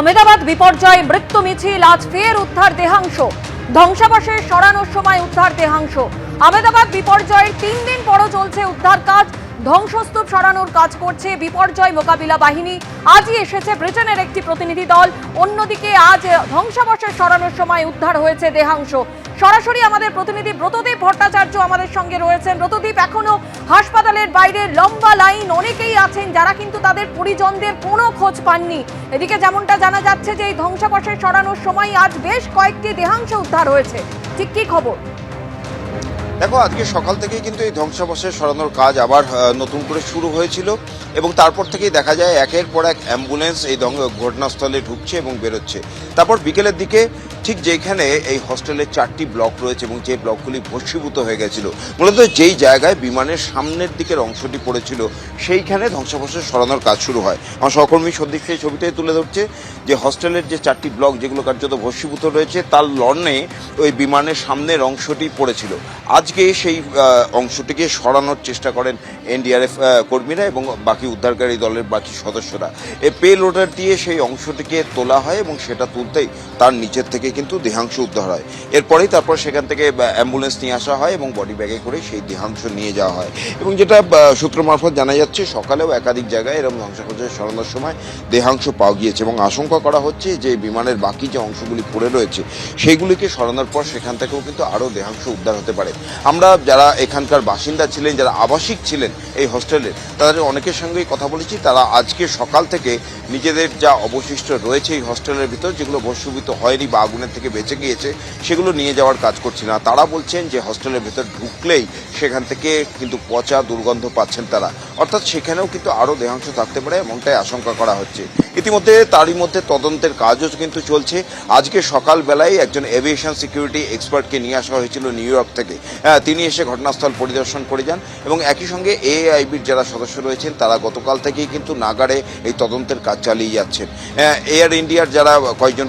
আমেদাবাদ বিপর্যয়, মৃত্যু মিছিল, আজ ফের উদ্ধার দেহাংশ। ধ্বংসাবশেষ সরানোর সময় উদ্ধার দেহাংশ। আমেদাবাদ বিপর্যয়ের তিন দিন পরও চলছে উদ্ধার কাজ। ধ্বংসস্তূপ সরানোর কাজ করছে বিপর্যয় মোকাবিলা বাহিনী। আজই এসেছে ব্রিটেনের একটি প্রতিনিধি দল। অন্যদিকে আজ ধ্বংসাবশেষ সরানোর সময় উদ্ধার হয়েছে দেহাংশ। সরাসরি আমাদের প্রতিনিধি ব্রতদীপ ভট্টাচার্য আমাদের সঙ্গে রয়েছেন। ব্রতদীপ, এখনও হাসপাতালের বাইরে লম্বা লাইন অনেকেই আছেন যারা কিন্তু তাদের পরিজনদের কোনো খোঁজ পাননি। এদিকে যেমনটা জানা যাচ্ছে যে এই ধ্বংসাবশেষ সরানোর সময় আজ বেশ কয়েকটি দেহাংশ উদ্ধার হয়েছে। ঠিক কি খবর? দেখো, আজকে সকাল থেকেই কিন্তু এই ধ্বংসাবশেষ সরানোর কাজ আবার নতুন করে শুরু হয়েছিল এবং তারপর থেকেই দেখা যায় একের পর এক অ্যাম্বুলেন্স এই ঘটনাস্থলে ঢুকছে এবং বেরোচ্ছে। তারপর বিকেলের দিকে ঠিক যেখানে এই হস্টেলের চারটি ব্লক রয়েছে এবং যে ব্লকগুলি ভস্মীভূত হয়ে গেছিল, মূলত যেই জায়গায় বিমানের সামনের দিকের অংশটি পড়েছিল, সেইখানে ধ্বংসাবশেষ সরানোর কাজ শুরু হয়। আমার সহকর্মী সন্দীপ সেই ছবিটাই তুলে ধরছে যে হস্টেলের যে চারটি ব্লক যেগুলো কার্যত ভস্মীভূত রয়েছে, তার লর্নে ওই বিমানের সামনের অংশটি পড়েছিল। আজকে সেই অংশটিকে সরানোর চেষ্টা করেন এনডিআরএফ কর্মীরা এবং বাকি উদ্ধারকারী দলের বাকি সদস্যরা। এই পে লোডার দিয়ে সেই অংশটিকে তোলা হয় এবং সেটা তুলতেই তার নিচের থেকে কিন্তু দেহাংশ উদ্ধার হয়। এরপরেই তারপর সেখান থেকে অ্যাম্বুলেন্স নিয়ে আসা হয় এবং বডি ব্যাগে করে সেই দেহাংশ নিয়ে যাওয়া হয়। এবং যেটা সূত্র মারফত জানা যাচ্ছে, সকালেও একাধিক জায়গায় এরকম ধ্বংসাবশেষ সরানোর সময় দেহাংশ পাওয়া গিয়েছে এবং আশঙ্কা করা হচ্ছে যে বিমানের বাকি যে অংশগুলি পড়ে রয়েছে, সেইগুলিকে সরানোর পর সেখান থেকেও কিন্তু আরও দেহাংশ উদ্ধার হতে পারে। আমরা যারা এখানকার বাসিন্দা ছিলেন, যারা আবাসিক ছিলেন এই হোস্টেলের তাদের অনেকের সঙ্গেই কথা বলেছি। তারা আজকে সকাল থেকে নিজেদের যা অবশিষ্ট রয়েছে এই হোস্টেলের ভিতর, যেগুলো ভস্মীভূত হয়নি বা আগুনের থেকে বেঁচে গিয়েছে, সেগুলো নিয়ে যাওয়ার কাজ করছে না। তারা বলছেন যে হস্টেলের ভেতর ঢুকলেই সেখান থেকে কিন্তু পচা দুর্গন্ধ পাচ্ছেন তারা। অর্থাৎ সেখানেও কিন্তু আরও দেহাংশ থাকতে পারে এমনটাই আশঙ্কা করা হচ্ছে। ইতিমধ্যে তারই মধ্যে তদন্তের কাজও কিন্তু চলছে। আজকে সকালবেলায় একজন এভিয়েশন সিকিউরিটি এক্সপার্টকে নিয়ে আসা হয়েছিল নিউ ইয়র্ক থেকে। হ্যাঁ, তিনি এসে ঘটনাস্থল পরিদর্শন করে যান এবং একই সঙ্গে এআইবির যারা সদস্য রয়েছেন তারা গতকাল থেকেই কিন্তু নাগারে এই তদন্তের কাজ চালিয়ে যাচ্ছেন। এয়ার ইন্ডিয়ার যারা কয়েকজন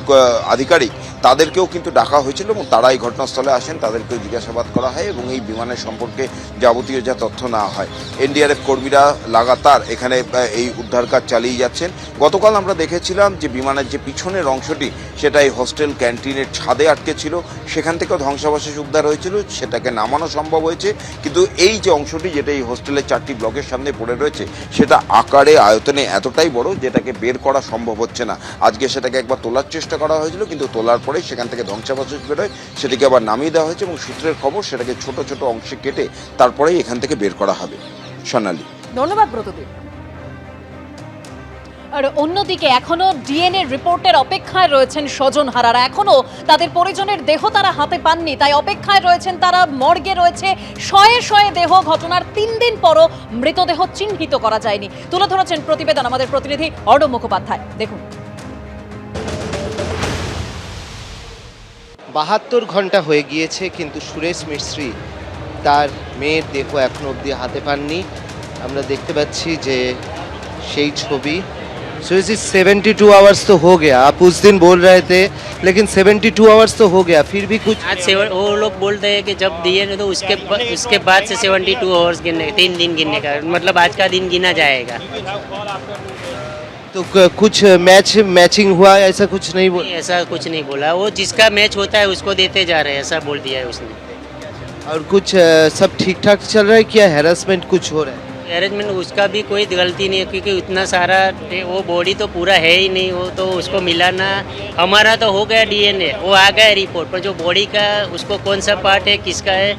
আধিকারিক তাদেরকেও কিন্তু ডাকা হয়েছিল এবং তারা এই ঘটনাস্থলে আসেন তাদেরকেও জিজ্ঞাসাবাদ করা হয় এবং এই বিমানের সম্পর্কে যাবতীয় যা তথ্য নেওয়া হয়। এনডিআরএফ কর্মীরা লাগাতার এখানে এই উদ্ধার কাজ চালিয়ে যাচ্ছেন। গতকাল আমরা দেখেছিলাম যে বিমানের যে পিছনের অংশটি সেটা এই হোস্টেল ক্যান্টিনের ছাদে আটকে ছিল। সেখান থেকেও ধ্বংসাবশেষ উদ্ধার হয়েছিল, সেটাকে নামানো সম্ভব হয়েছে। কিন্তু এই যে অংশটি, যেটা এই হোস্টেলের চারটি ব্লকের সামনে পড়ে রয়েছে, সেটা আকারে, আয়তনে এতটাই বড়, যেটাকে বের করা সম্ভব হচ্ছে না। আজকে সেটাকে একবার তোলার চেষ্টা করা হয়েছিল, কিন্তু তোলার পরে সেখান থেকে ধ্বংসাবশেষ বেরোয়, সেটিকে আবার নামিয়ে দেওয়া হয়েছে এবং সূত্রের খবর, সেটাকে ছোট ছোট অংশে কেটে তারপরেই এখান থেকে বের করা হবে। সোনালী। ধন্যবাদ ব্রতদীপ। আর অন্যদিকে এখনও ডিএনএ রিপোর্টের অপেক্ষায় রয়েছেন স্বজন হারারা। এখনও তাদের পরিজনের দেহ তারা হাতে পাননি, তাই অপেক্ষায় রয়েছেন তারা মর্গে রয়েছে। শয়ে শয়ে দেহ, ঘটনার তিন দিন পরও মৃতদেহ চিহ্নিত করা যায়নি। তুলে ধরেছেন প্রতিবেদন আমাদের প্রতিনিধি অর্ণব মুখোপাধ্যায়। দেখুন। বাহাত্তর ঘণ্টা হয়ে গিয়েছে, কিন্তু সুরেশ মিস্ত্রি তার মেয়ের দেহ এখনও অবধি হাতে পাননি। আমরা দেখতে পাচ্ছি যে সেই ছবি Suresh ji seventy two hours तो हो गया आप उस दिन बोल रहे थे लेकिन सेवेंटी टू आवर्स तो हो गया फिर भी कुछ आज सेवन वो लोग बोलते हैं कि जब दिए ना तो उसके ब- उसके बाद से सेवेंटी टू आवर्स गिनने तीन दिन गिनने का मतलब आज का दिन गिना जाएगा तो क- कुछ मैच मैचिंग हुआ ऐसा कुछ नहीं बोल ऐसा कुछ नहीं बोला वो जिसका मैच होता है उसको देते जा रहे हैं ऐसा बोल दिया है उसने और कुछ अ, सब ठीक ठाक चल रहा है क्या हैरेसमेंट कुछ हो रहा है अरेंजमेंट उसका भी कोई गलती नहीं है क्योंकि उतना सारा वो बॉडी तो पूरा है ही नहीं वो तो उसको मिलाना हमारा तो हो गया डीएनए वो आ गया रिपोर्ट पर जो बॉडी का उसको कौन सा पार्ट है किसका है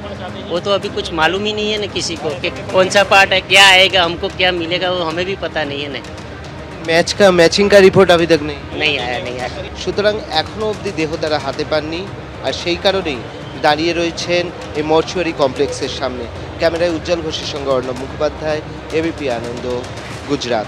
वो तो अभी कुछ मालूम ही नहीं है ना किसी को कि कौन सा पार्ट है क्या आएगा हमको क्या मिलेगा वो हमें भी पता नहीं है ना मैच का मैचिंग का रिपोर्ट अभी तक नहीं नहीं आया नहीं आया সুতরাং এখনও অবধি দেহ তারা হাতে পাননি আর সেই কারণেই দাঁড়িয়ে রয়েছেন এই মর্চুয়ারি কমপ্লেক্সের সামনে। ক্যামেরায় উজ্জ্বল ঘোষের সঙ্গে অর্ণব মুখোপাধ্যায় এবিপি আনন্দ, গুজরাট।